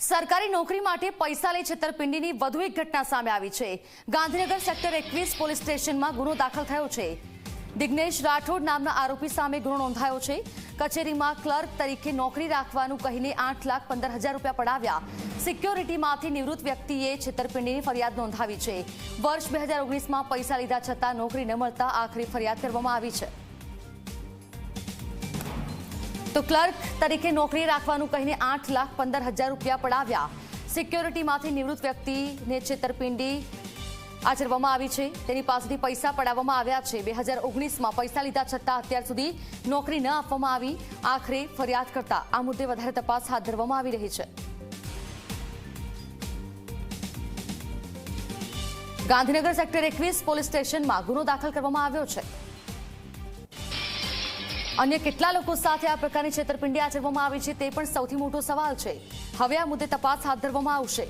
સરકારી નોકરી માટે પૈસા લઈ છેતરપિંડીની વધુ એક ઘટના સામે આવી છે. ગાંધીનગર સેક્ટર એકવીસ પોલીસ સ્ટેશનમાં ગુનો દાખલ થયો છે. દિગ્નેશ રાઠોડ નામના આરોપી સામે ગુનો નોંધાયો છે. કચેરીમાં ક્લર્ક તરીકે નોકરી રાખવાનું કહીને આઠ લાખ પંદર હજાર રૂપિયા પડાવ્યા. સિક્યોરિટીમાંથી નિવૃત્ત વ્યક્તિએ છેતરપિંડીની ફરિયાદ નોંધાવી છે. વર્ષ બે હજાર ઓગણીસમાં પૈસા લીધા છતાં નોકરી ન મળતા આખરી ફરિયાદ કરવામાં આવી છે. તો ક્લર્ક તરીકે નોકરી રાખવાનું કહીને આઠ લાખ પંદર હજાર રૂપિયા પડાવ્યા. સિક્યોરિટીમાંથી નિવૃત્ત વ્યક્તિને છેતરપિંડી આચરવામાં આવી છે. તેની પાસેથી પૈસા પડાવવામાં આવ્યા છે. બે હજાર ઓગણીસમાં પૈસા લીધા છતાં અત્યાર સુધી નોકરી ન આપવામાં આવી. આખરે ફરિયાદ કરતા આ મુદ્દે વધારે તપાસ હાથ ધરવામાં આવી રહી છે. ગાંધીનગર સેક્ટર એકવીસ પોલીસ સ્ટેશનમાં ગુનો દાખલ કરવામાં આવ્યો છે. અન્ય કેટલા લોકો સાથે આ પ્રકારની છેતરપિંડી આચરવામાં આવી છે તે પણ સૌથી મોટો સવાલ છે. હવે આ મુદ્દે તપાસ હાથ ધરવામાં આવશે.